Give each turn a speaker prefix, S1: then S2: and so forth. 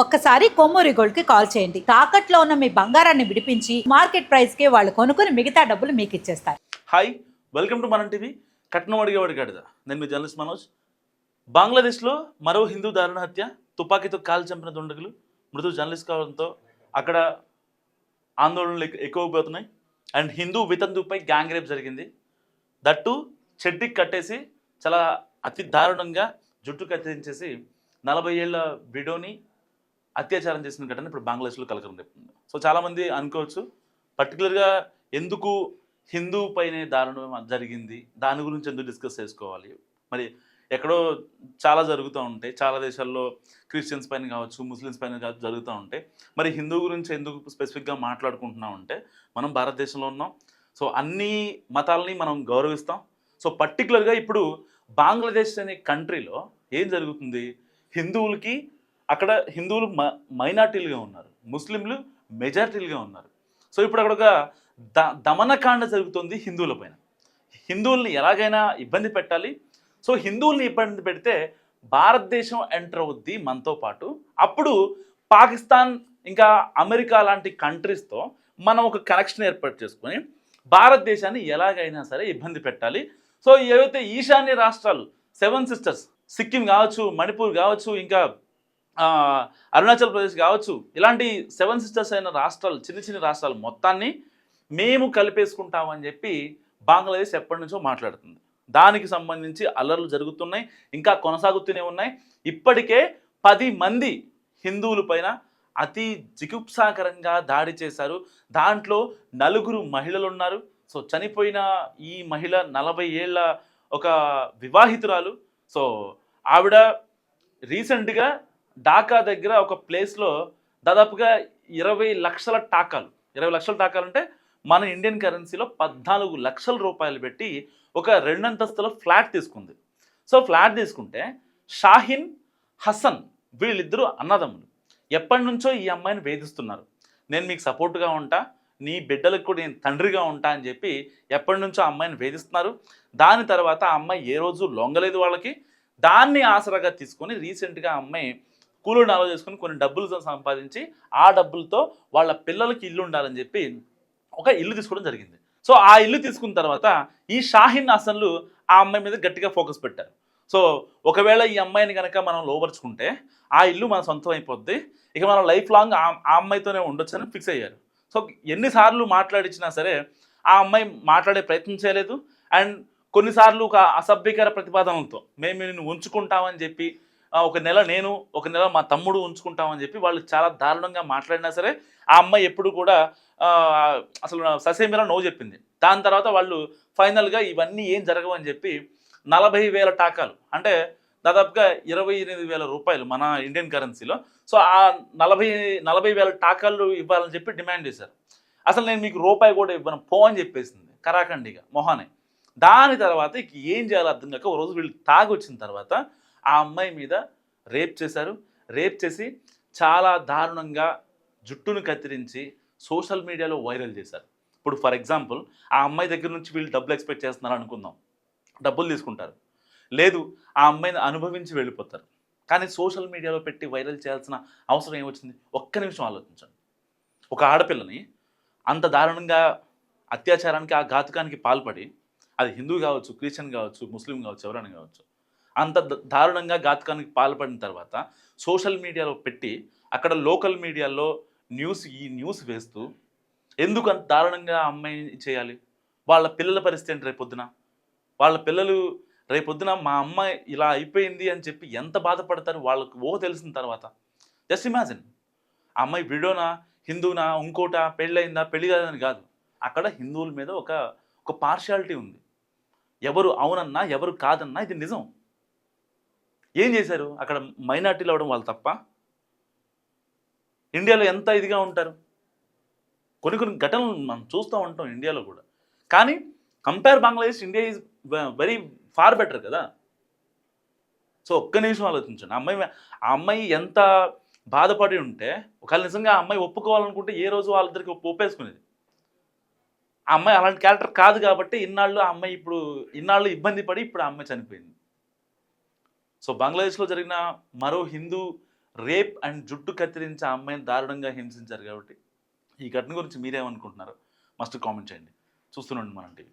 S1: ఒక్కసారి కొమ్మూరి గోల్డ్కి కాల్ చేయండి. తాకట్లో ఉన్న మీ బంగారాన్ని విడిపించి మార్కెట్ ప్రైస్కి వాళ్ళు కొనుక్కుని మిగతా డబ్బులు మీకు ఇచ్చేస్తారు.
S2: Hi welcome to Mana TV. కట్నం అడిగేవాడి గడిద నేను మీ జర్నలిస్ట్ మనోజ్. బంగ్లాదేశ్లో మరో హిందూ దారుణ హత్య తుపాకీతో కాలు చంపిన దుండగులు మృదు జర్నలిస్ట్ కావడంతో అక్కడ ఆందోళనలు ఎక్కువైపోతున్నాయి. అండ్ హిందూ వితంతుపై గ్యాంగ్ రేప్ జరిగింది. దట్టు చెడ్డికి కట్టేసి చాలా అతి దారుణంగా జుట్టు కత్తిరించేసి నలభై ఏళ్ళ విడోని అత్యాచారం చేసిన ఘటన ఇప్పుడు బంగ్లాదేశ్లో కలకరం రేపుతుంది సో చాలామంది అనుకోవచ్చు పర్టికులర్గా ఎందుకు హిందూ పైనే దారుణం జరిగింది దాని గురించి ఎందుకు డిస్కస్ చేసుకోవాలి? మరి ఎక్కడో చాలా జరుగుతూ ఉంటాయి చాలా దేశాల్లో క్రిస్టియన్స్ పైన కావచ్చు ముస్లిమ్స్ పైన కావచ్చు జరుగుతూ ఉంటాయి మరి హిందూ గురించి ఎందుకు స్పెసిఫిక్గా మాట్లాడుకుంటున్నాం అంటే మనం భారతదేశంలో ఉన్నాం. సో అన్ని మతాలని మనం గౌరవిస్తాం. సో పర్టికులర్గా ఇప్పుడు బంగ్లాదేశ్ అనే కంట్రీలో ఏం జరుగుతుంది? హిందువులకి అక్కడ హిందువులు మ మైనార్టీలుగా ఉన్నారు. ముస్లింలు మెజారిటీలుగా ఉన్నారు. సో ఇప్పుడు అక్కడ ఒక ద దమనకాండ జరుగుతుంది హిందువుల పైన. హిందువుల్ని ఎలాగైనా ఇబ్బంది పెట్టాలి. సో హిందువుల్ని ఇబ్బంది పెడితే భారతదేశం ఎంటర్ అవుద్ది మనతో పాటు. అప్పుడు పాకిస్తాన్ ఇంకా అమెరికా లాంటి కంట్రీస్తో మనం ఒక కనెక్షన్ ఏర్పాటు చేసుకొని భారతదేశాన్ని ఎలాగైనా సరే ఇబ్బంది పెట్టాలి. సో ఏవైతే ఈశాన్య రాష్ట్రాలు సెవెన్ సిస్టర్స్ సిక్కిం కావచ్చు మణిపూర్ కావచ్చు ఇంకా అరుణాచల్ ప్రదేశ్ కావచ్చు ఇలాంటి సెవెన్ సిస్టర్స్ అయిన రాష్ట్రాలు చిన్న చిన్న రాష్ట్రాలు మొత్తాన్ని మేము కలిపేసుకుంటామని చెప్పి బంగ్లాదేశ్ ఎప్పటి నుంచో మాట్లాడుతుంది. దానికి సంబంధించి అల్లర్లు జరుగుతున్నాయి ఇంకా కొనసాగుతూనే ఉన్నాయి. ఇప్పటికే పది మంది హిందువుల పైన అతి జిగుప్సాకరంగా దాడి చేశారు. దాంట్లో నలుగురు మహిళలు ఉన్నారు. సో చనిపోయిన ఈ మహిళ నలభై ఏళ్ళ ఒక వివాహితురాలు. సో ఆవిడ రీసెంట్గా ఢాకా దగ్గర ఒక ప్లేస్లో దాదాపుగా ఇరవై లక్షల టాకాలు ఇరవై లక్షల టాకాలు అంటే మన ఇండియన్ కరెన్సీలో పద్నాలుగు లక్షల రూపాయలు పెట్టి ఒక రెండంతస్తుల ఫ్లాట్ తీసుకుంది. సో ఫ్లాట్ తీసుకుంటే షాహిన్ హసన్ వీళ్ళిద్దరూ అన్నదమ్ములు. ఎప్పటి నుంచో ఈ అమ్మాయిని వేధిస్తున్నారు. నేను మీకు సపోర్ట్గా ఉంటా నీ బిడ్డలకు కూడా నేను తండ్రిగా ఉంటా అని చెప్పి ఎప్పటి నుంచో అమ్మాయిని వేధిస్తున్నారు. దాని తర్వాత ఆ అమ్మాయి ఏ రోజు లొంగలేదు వాళ్ళకి. దాన్ని ఆసరాగా తీసుకొని రీసెంట్గా అమ్మాయి కూలు నాలో చేసుకుని కొన్ని డబ్బులు సంపాదించి ఆ డబ్బులతో వాళ్ళ పిల్లలకి ఇల్లు ఉండాలని చెప్పి ఒక ఇల్లు తీసుకోవడం జరిగింది. సో ఆ ఇల్లు తీసుకున్న తర్వాత ఈ షాహిన్ హసన్లు ఆ అమ్మాయి మీద గట్టిగా ఫోకస్ పెట్టారు. సో ఒకవేళ ఈ అమ్మాయిని కనుక మనం లోపరుచుకుంటే ఆ ఇల్లు మన సొంతం అయిపోద్ది. ఇక మనం లైఫ్ లాంగ్ ఆ అమ్మాయితోనే ఉండొచ్చని ఫిక్స్ అయ్యారు. సో ఎన్నిసార్లు మాట్లాడించినా సరే ఆ అమ్మాయి మాట్లాడే ప్రయత్నం చేయలేదు. అండ్ కొన్నిసార్లు ఒక అసభ్యకర ప్రతిపాదనలతో మేము నిన్ను ఉంచుకుంటామని చెప్పి ఒక నెల నేను ఒక నెల మా తమ్ముడు ఉంచుకుంటామని చెప్పి వాళ్ళు చాలా దారుణంగా మాట్లాడినా సరే ఆ అమ్మాయి ఎప్పుడు కూడా అసలు ససేమిరా నో చెప్పింది. దాని తర్వాత వాళ్ళు ఫైనల్గా ఇవన్నీ ఏం జరగవని చెప్పి నలభై వేల టాకాలు. అంటే దాదాపుగా ఇరవై ఎనిమిది వేల రూపాయలు మన ఇండియన్ కరెన్సీలో. సో ఆ నలభై నలభై వేల టాకాలు ఇవ్వాలని చెప్పి డిమాండ్ చేశారు. అసలు నేను మీకు రూపాయి కూడా ఇవ్వను పో అని చెప్పేసింది కరాఖండిగా మొహానే. దాని తర్వాత ఇక ఏం చేయాలో అర్థం కాక ఒక రోజు వీళ్ళు తాగి వచ్చిన తర్వాత ఆ అమ్మాయి మీద రేప్ చేశారు. రేప్ చేసి చాలా దారుణంగా జుట్టును కత్తిరించి సోషల్ మీడియాలో వైరల్ చేశారు. ఇప్పుడు ఫర్ ఎగ్జాంపుల్ ఆ అమ్మాయి దగ్గర నుంచి వీళ్ళు డబ్బులు ఎక్స్పెక్ట్ చేస్తున్నారు అనుకుందాం. డబ్బులు తీసుకుంటారు. లేదు ఆ అమ్మాయిని అనుభవించి వెళ్ళిపోతారు. కానీ సోషల్ మీడియాలో పెట్టి వైరల్ చేయాల్సిన అవసరం ఏమొచ్చింది? ఒక్క నిమిషం ఆలోచించండి. ఒక ఆడపిల్లని అంత దారుణంగా అత్యాచారానికి ఆ ఘాతుకానికి పాల్పడి అది హిందూ కావచ్చు క్రిస్టియన్ కావచ్చు ముస్లిం కావచ్చు ఎవరైనా కావచ్చు అంత ద- దారుణంగా ఘాతకానికి పాల్పడిన తర్వాత సోషల్ మీడియాలో పెట్టి అక్కడ లోకల్ మీడియాలో న్యూస్ ఈ న్యూస్ వేస్తూ ఎందుకు అంత దారుణంగా అమ్మాయి చేయాలి? వాళ్ళ పిల్లల పరిస్థితి ఏంటి రేపొద్దున? వాళ్ళ పిల్లలు రేపొద్దున మా అమ్మాయి ఇలా అయిపోయింది అని చెప్పి ఎంత బాధపడతారు? వాళ్ళకు ఓ తెలిసిన తర్వాత. Just imagine. ఆ అమ్మాయి విడోనా హిందూనా ఇంకోటా పెళ్ళయిందా పెళ్ళి కాదని కాదు. అక్కడ హిందువుల మీద ఒక ఒక పార్షాలిటీ ఉంది. ఎవరు అవునన్నా ఎవరు కాదన్నా ఇది నిజం. ఏం చేశారు? అక్కడ మైనార్టీలు అవడం వాళ్ళు తప్ప? ఇండియాలో ఎంత ఇదిగా ఉంటారు? కొన్ని కొన్ని ఘటనలు మనం చూస్తూ ఉంటాం ఇండియాలో కూడా. కానీ compare Bangladesh India is very far better కదా. సో ఒక్క నిమిషం ఆలోచించండి. అమ్మాయి ఆ అమ్మాయి ఎంత బాధపడి ఉంటే ఒకవేళ నిజంగా ఆ అమ్మాయి ఒప్పుకోవాలనుకుంటే ఏ రోజు వాళ్ళిద్దరికి ఒప్పు- ఒప్పేసుకునేది? ఆ అమ్మాయి అలాంటి క్యారెక్టర్ కాదు కాబట్టి ఇన్నాళ్ళు ఆ అమ్మాయి ఇప్పుడు ఇన్నాళ్ళు ఇబ్బంది పడి ఇప్పుడు ఆ అమ్మాయి చనిపోయింది. సో బంగ్లాదేశ్లో జరిగిన మరో హిందూ రేప్ అండ్ జుట్టు కత్తిరించే ఆ అమ్మాయిని దారుణంగా హింసించారు కాబట్టి ఈ ఘటన గురించి మీరేమనుకుంటున్నారు? మస్ట్ కామెంట్ చేయండి. చూస్తున్నాండి మనం టీవీ.